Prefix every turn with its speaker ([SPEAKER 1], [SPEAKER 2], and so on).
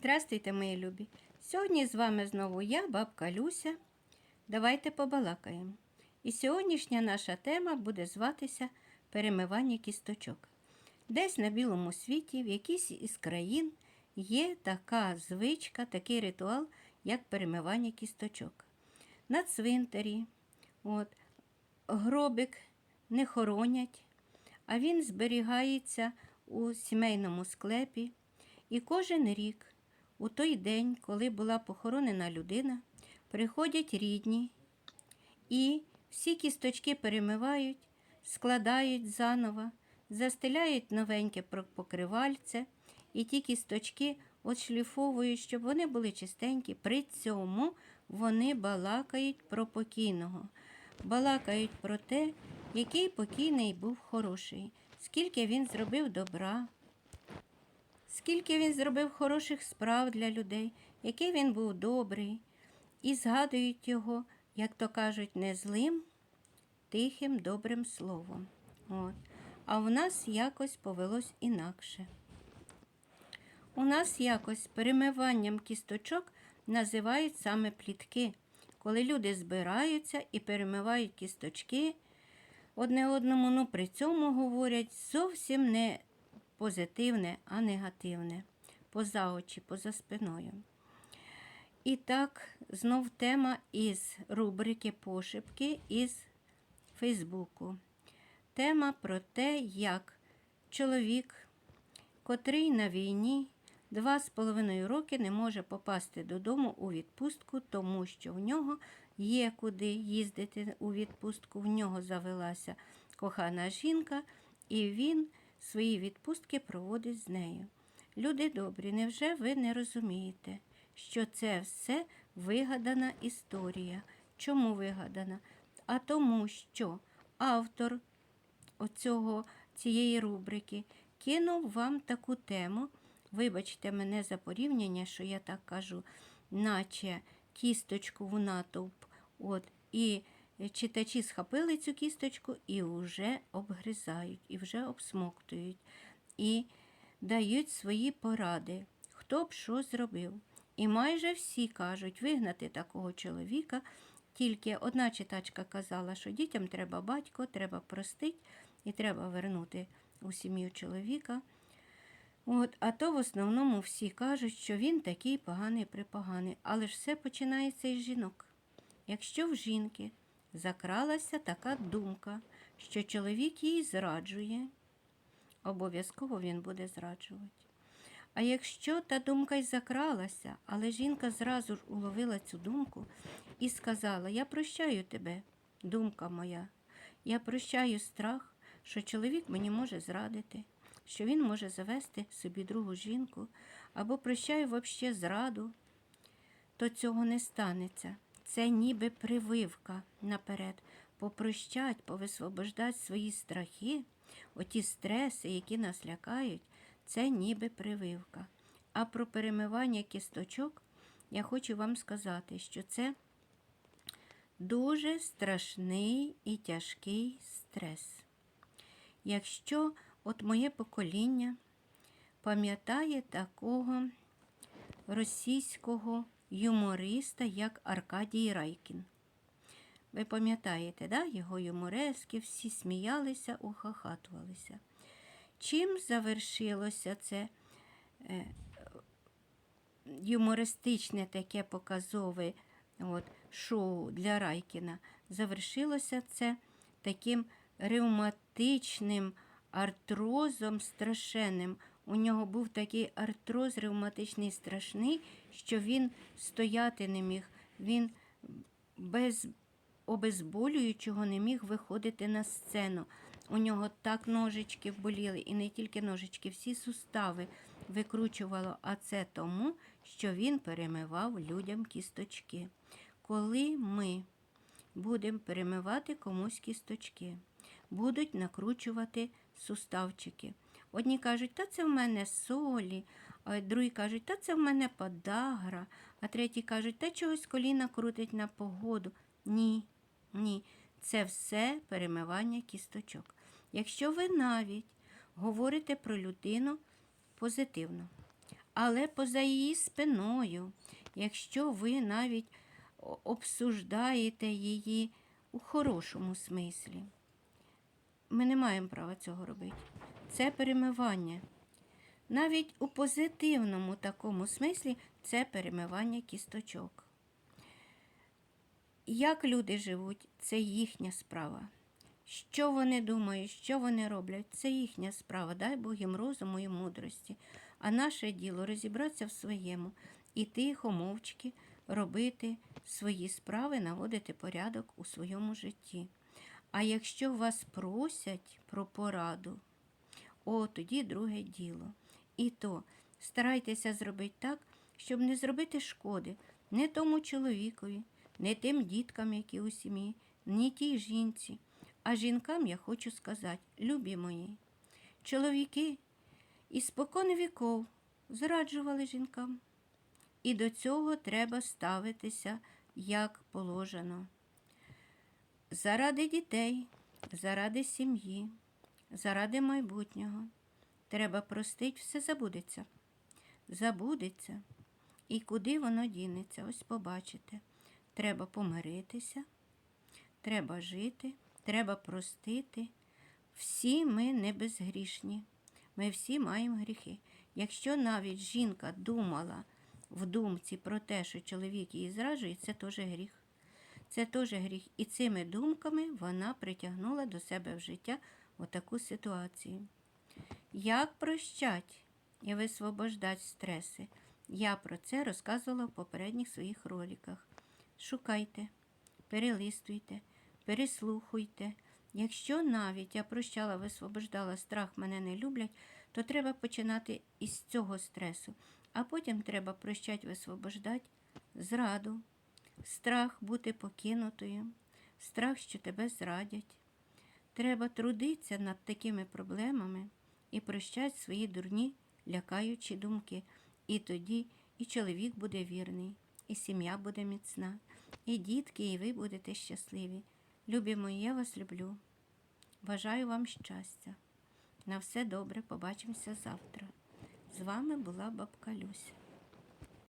[SPEAKER 1] Здравствуйте, мої любі! Сьогодні з вами знову я, бабка Люся. Давайте побалакаємо. І сьогоднішня наша тема буде зватися перемивання кісточок. Десь на білому світі, в якійсь із країн, є така звичка, такий ритуал, як перемивання кісточок. На цвинтарі от, гробик не хоронять, а він зберігається у сімейному склепі. І кожен рік, у той день, коли була похоронена людина, приходять рідні і всі кісточки перемивають, складають заново, застеляють новеньке покривальце, і ті кісточки отшліфовують, щоб вони були чистенькі. При цьому вони балакають про покійного, балакають про те, який покійний був хороший, скільки він зробив добра, скільки він зробив хороших справ для людей, який він був добрий, і згадують його, як то кажуть, не злим, тихим, добрим словом. От. А в нас якось повелось інакше. У нас якось перемиванням кісточок називають саме плітки, коли люди збираються і перемивають кісточки одне одному, ну при цьому говорять зовсім не позитивне, а негативне, поза очі, поза спиною. І так, знов тема із рубрики Пошепки із Фейсбуку. Тема про те, як чоловік, котрий на війні два з половиною роки не може попасти додому у відпустку, тому що в нього є куди їздити у відпустку, в нього завелася кохана жінка, і він свої відпустки проводить з нею. Люди добрі, невже ви не розумієте, що це все вигадана історія? Чому вигадана? А тому, що автор оцього, цієї рубрики кинув вам таку тему. Вибачте мене за порівняння, що я так кажу, наче кісточку в натовп. От, і читачі схопили цю кісточку і вже обгризають, і вже обсмоктують, і дають свої поради, хто б що зробив. І майже всі кажуть, вигнати такого чоловіка. Тільки одна читачка казала, що дітям треба батько, треба простити і треба вернути у сім'ю чоловіка. От, а то в основному всі кажуть, що він такий поганий припоганий. Але ж все починається із жінок. Якщо в жінки закралася така думка, що чоловік її зраджує, обов'язково він буде зраджувати. А якщо та думка й закралася, але жінка зразу ж уловила цю думку і сказала: Я прощаю тебе, думка моя, я прощаю страх, що чоловік мені може зрадити, що він може завести собі другу жінку, або прощаю взагалі зраду, то цього не станеться. Це ніби прививка наперед. Попрощать, повисвобождати свої страхи, оті стреси, які нас лякають, це ніби прививка. А про перемивання кісточок я хочу вам сказати, що це дуже страшний і тяжкий стрес. Якщо от моє покоління пам'ятає такого російського юмориста, як Аркадій Райкін. Ви пам'ятаєте, да? його юморески, всі сміялися, ухахатувалися. Чим завершилося це е, юмористичне таке показове от, шоу для Райкіна? Завершилося це таким ревматичним артрозом страшенним. У нього був такий артроз ревматичний страшний, що він стояти не міг. Він без обезболюючого не міг виходити на сцену. У нього так ножички боліли, і не тільки ножички, всі сустави викручувало. А це тому, що він перемивав людям кісточки. Коли ми будемо перемивати комусь кісточки, будуть накручувати суставчики. Одні кажуть, та це в мене солі, а другі кажуть, та це в мене подагра, а треті кажуть, та чогось коліна крутить на погоду. Ні, ні, це все перемивання кісточок. Якщо ви навіть говорите про людину позитивно, Але поза її спиною, якщо ви навіть обсуждаєте її у хорошому смислі, ми не маємо права цього робити. Це перемивання. Навіть у позитивному такому смислі це перемивання кісточок. Як люди живуть, це їхня справа. Що вони думають, що вони роблять, це їхня справа. Дай Бог їм розуму і мудрості. А наше діло розібратися в своєму і тихо, мовчки робити свої справи, наводити порядок у своєму житті. А якщо вас просять про пораду, о, тоді друге діло. І то старайтеся зробити так, щоб не зробити шкоди не тому чоловікові, не тим діткам, які у сім'ї, ні тій жінці. А жінкам я хочу сказати, любі мої, чоловіки іспокон віков зраджували жінкам. І до цього треба ставитися як положено. Заради дітей, заради сім'ї, заради майбутнього. Треба простить, все забудеться. Забудеться. І куди воно дінеться, ось побачите. Треба помиритися, треба жити, треба простити. Всі ми не безгрішні. Ми всі маємо гріхи. Якщо навіть жінка думала в думці про те, що чоловік її зраджує, це теж гріх. Це теж гріх. І цими думками вона притягнула до себе в життя отаку ситуацію. Як прощать і висвобождать стреси? Я про це розказувала в попередніх своїх роликах. Шукайте, перелистуйте, переслухуйте. Якщо навіть я прощала, висвобождала страх, мене не люблять, то треба починати із цього стресу, а потім треба прощать, висвобождати зраду, страх бути покинутою, страх, що тебе зрадять. Треба трудитися над такими проблемами і прощати свої дурні, лякаючі думки. І тоді і чоловік буде вірний, і сім'я буде міцна, і дітки, і ви будете щасливі. Любі мої, я вас люблю. Бажаю вам щастя. На все добре, побачимося завтра. З вами була бабка Люся.